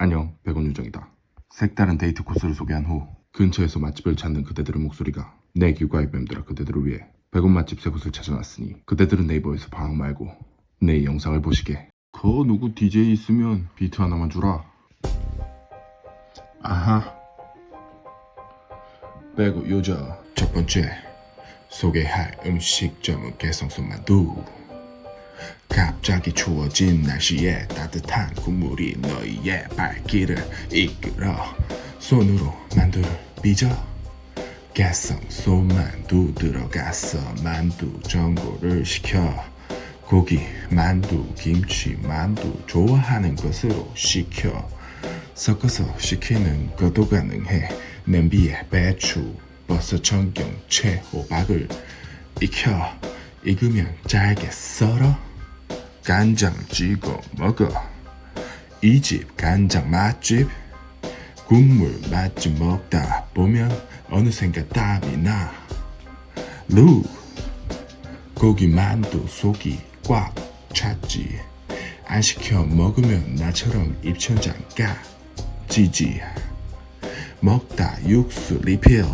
안녕, 백원 유정이다. 색다른 데이트 코스를 소개한 후 근처에서 맛집을 찾는 그대들의 목소리가 내 귀가에 맴돌아 그대들을 위해 백원 맛집 세 곳을 찾아놨으니 그대들은 네이버에서 방황 말고 내 영상을 보시게. 그 누구 DJ 있으면 비트 하나만 주라. 아하. 빼고 요저 첫 번째 소개할 음식점은 개성손 만두. 갑자기 추워진 날씨에 따뜻한 국물이 너희의 발길을 이끌어 손으로 만두를 빚어. 개성 소만두 들어가서 만두 전골을 시켜. 고기 만두 김치 만두 좋아하는 것으로 시켜. 섞어서 시키는 것도 가능해. 냄비에 배추 버섯 청경 채 호박을 익혀 익으면 잘게 썰어. 간장 찍어 먹어. 이 집 간장 맛집 국물 맛집 먹다 보면 어느샌가 땀이 나? 루 고기 만두 속이 꽉 찼지. 안 시켜 먹으면 나처럼 입천장 까 지지. 먹다 육수 리필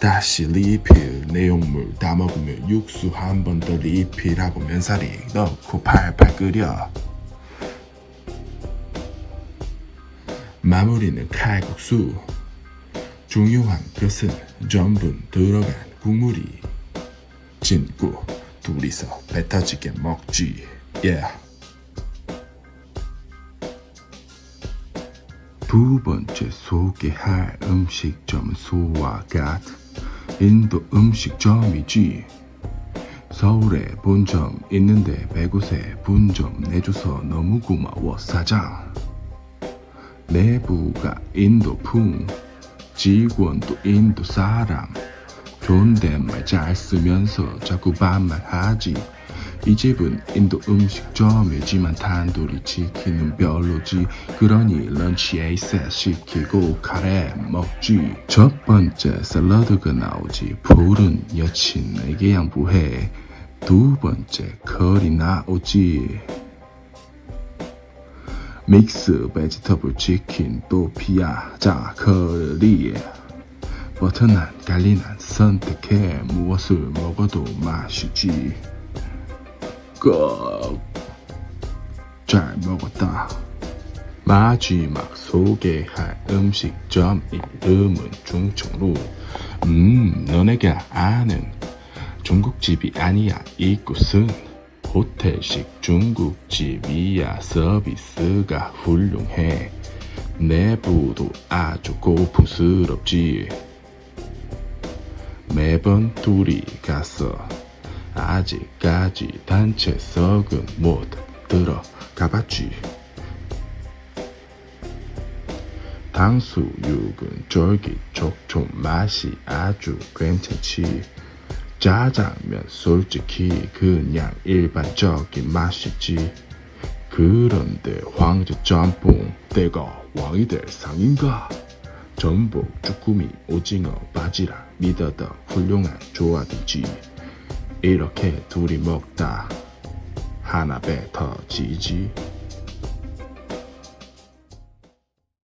다시 리필 내용물 다 먹으면 육수 한 번 더 리필하고 면사리 넣고 팔팔 끓여. 마무리는 칼국수. 중요한 것은 전분 들어간 국물이. 진구 둘이서 배 터지게 먹지. yeah. 두 번째 소개할 음식점은 소와갓 인도 음식점이지. 서울에 본점 있는데 백곳에 분점 내줘서 너무 고마워 사장. 내부가 인도풍 직원도 인도 사람. 존댓말 잘 쓰면서 자꾸 반말하지 이 집은 인도 음식점이지만 단둘이 치킨은 별로지. 그러니 런치에 셋 시키고 카레 먹지. 첫 번째 샐러드가 나오지. 푸른 여친에게 양보해. 두 번째 커리 나오지. 믹스 베지터블 치킨 또 피아자. 커리 버터난 갈리난 선택해. 무엇을 먹어도 맛이지 꼭잘 먹었다. 마지막 소개할 음식점 이름은 중청루 음 너네가 아는 중국집이 아니야. 이곳은 호텔식 중국집이야. 서비스가 훌륭해. 내부도 아주 고풍스럽지. 매번 둘이 가서 아직까지 단체 석은 못 들어가봤지. 당수육은 쫄깃촉촉 맛이 아주 괜찮지. 짜장면 솔직히 그냥 일반적인 맛이지. 그런데 황제 짬뽕 때가 왕이 될 상인가? 전복, 쭈꾸미, 오징어, 바지락, 미더덕 훌륭한 조합이지 이렇게 둘이 먹다. 하나 배 터지지